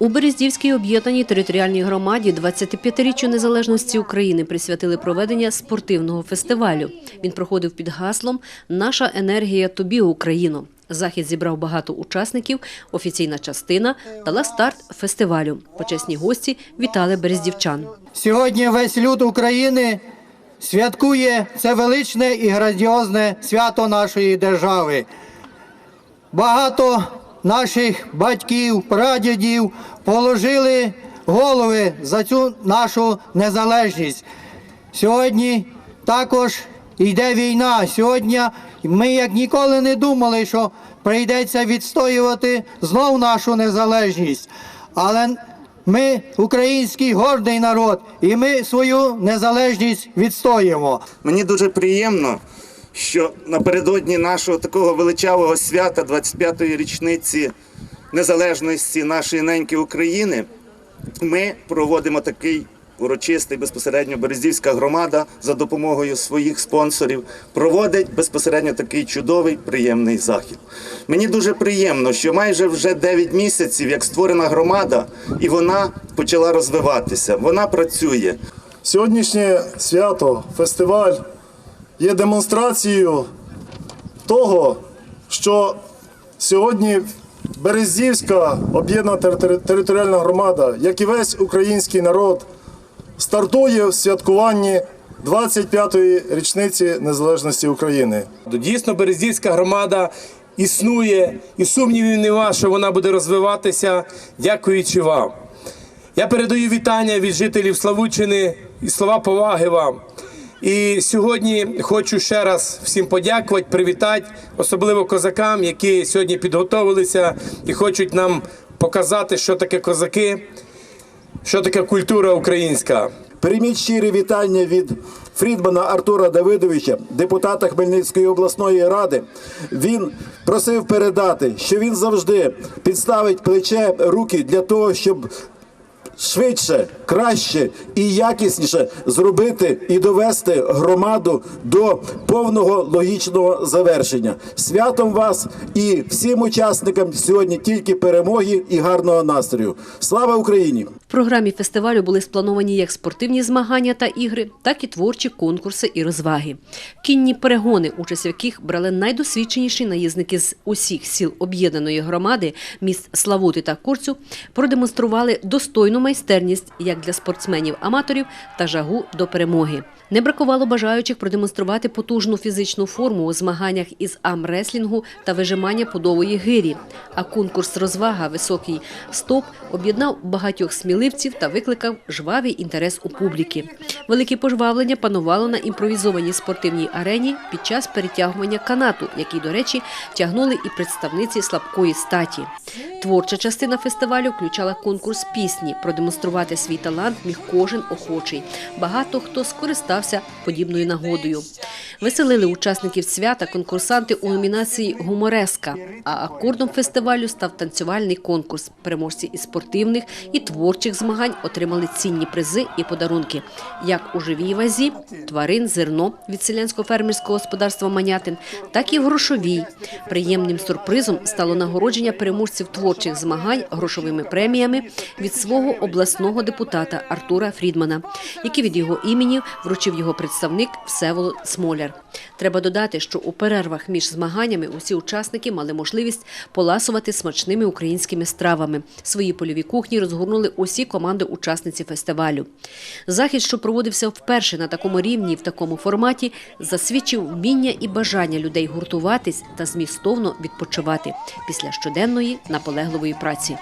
У Берездівській об'єднаній територіальній громаді 25-річчю незалежності України присвятили проведення спортивного фестивалю. Він проходив під гаслом Наша енергія тобі, Україно. Захід зібрав багато учасників, офіційна частина дала старт фестивалю. Почесні гості вітали берездівчан. Сьогодні весь люд України святкує це величне і грандіозне свято нашої держави. Багато наших батьків, прадідів положили голови за цю нашу незалежність. Сьогодні також йде війна. Сьогодні ми як ніколи не думали, що прийдеться відстоювати знов нашу незалежність. Але ми український гордий народ, і ми свою незалежність відстоїмо. Мені дуже приємно, що напередодні нашого такого величавого свята, 25-ї річниці незалежності нашої неньки України, ми проводимо такий урочистий безпосередньо Берездівська громада за допомогою своїх спонсорів проводить безпосередньо такий чудовий приємний захід. Мені дуже приємно, що майже вже 9 місяців, як створена громада, і вона почала розвиватися. Вона працює. Сьогоднішнє свято, фестиваль є демонстрацією того, що сьогодні Березівська об'єднана територіальна громада, як і весь український народ, стартує в святкуванні 25-ї річниці незалежності України. Дійсно, Березівська громада існує, і сумнівів нема, що вона буде розвиватися, дякуючи вам. Я передаю вітання від жителів Славутчини і слова поваги вам. І сьогодні хочу ще раз всім подякувати, привітати, особливо козакам, які сьогодні підготовилися і хочуть нам показати, що таке козаки, що таке культура українська. Прийміть щирі вітання від Фрідмана Артура Давидовича, депутата Хмельницької обласної ради. Він просив передати, що він завжди підставить плече руки для того, щоб швидше, краще і якісніше зробити і довести громаду до повного логічного завершення. Святом вас і всім учасникам сьогодні тільки перемоги і гарного настрою. Слава Україні! В програмі фестивалю були сплановані як спортивні змагання та ігри, так і творчі конкурси і розваги. Кінні перегони, участь в яких брали найдосвідченіші наїзники з усіх сіл об'єднаної громади, міст Славути та Корцю, продемонстрували достойну майстерність як для спортсменів-аматорів та жагу до перемоги. Не бракувало бажаючих продемонструвати потужну фізичну форму у змаганнях із амреслінгу та вижимання подової гирі. А конкурс розвага Високий стоп об'єднав багатьох сміливців та викликав жвавий інтерес у публіки. Велике пожвавлення панувало на імпровізованій спортивній арені під час перетягування канату, який, до речі, тягнули і представниці слабкої статі. Творча частина фестивалю включала конкурс пісні. Продемонструвати свій талант міг кожен охочий. Багато хто скористався подібною нагодою. Веселили учасників свята конкурсанти у номінації Гумореска. А акордом фестивалю став танцювальний конкурс. Переможці із спортивних і творчих змагань отримали цінні призи і подарунки, як у живій вазі, тварин, зерно від селянсько-фермерського господарства Манятин, так і в грошовій. Приємним сюрпризом стало нагородження переможців творчих змагань грошовими преміями від свого обласного депутата Артура Фрідмана, які від його імені вручив його представник Всеволод Смоляр. Треба додати, що у перервах між змаганнями усі учасники мали можливість поласувати смачними українськими стравами. Свої польові кухні розгорнули усі команди учасниці фестивалю. Захід, що проводився вперше на такому рівні і в такому форматі, засвідчив вміння і бажання людей гуртуватись та змістовно відпочивати після щоденної наполегливої праці.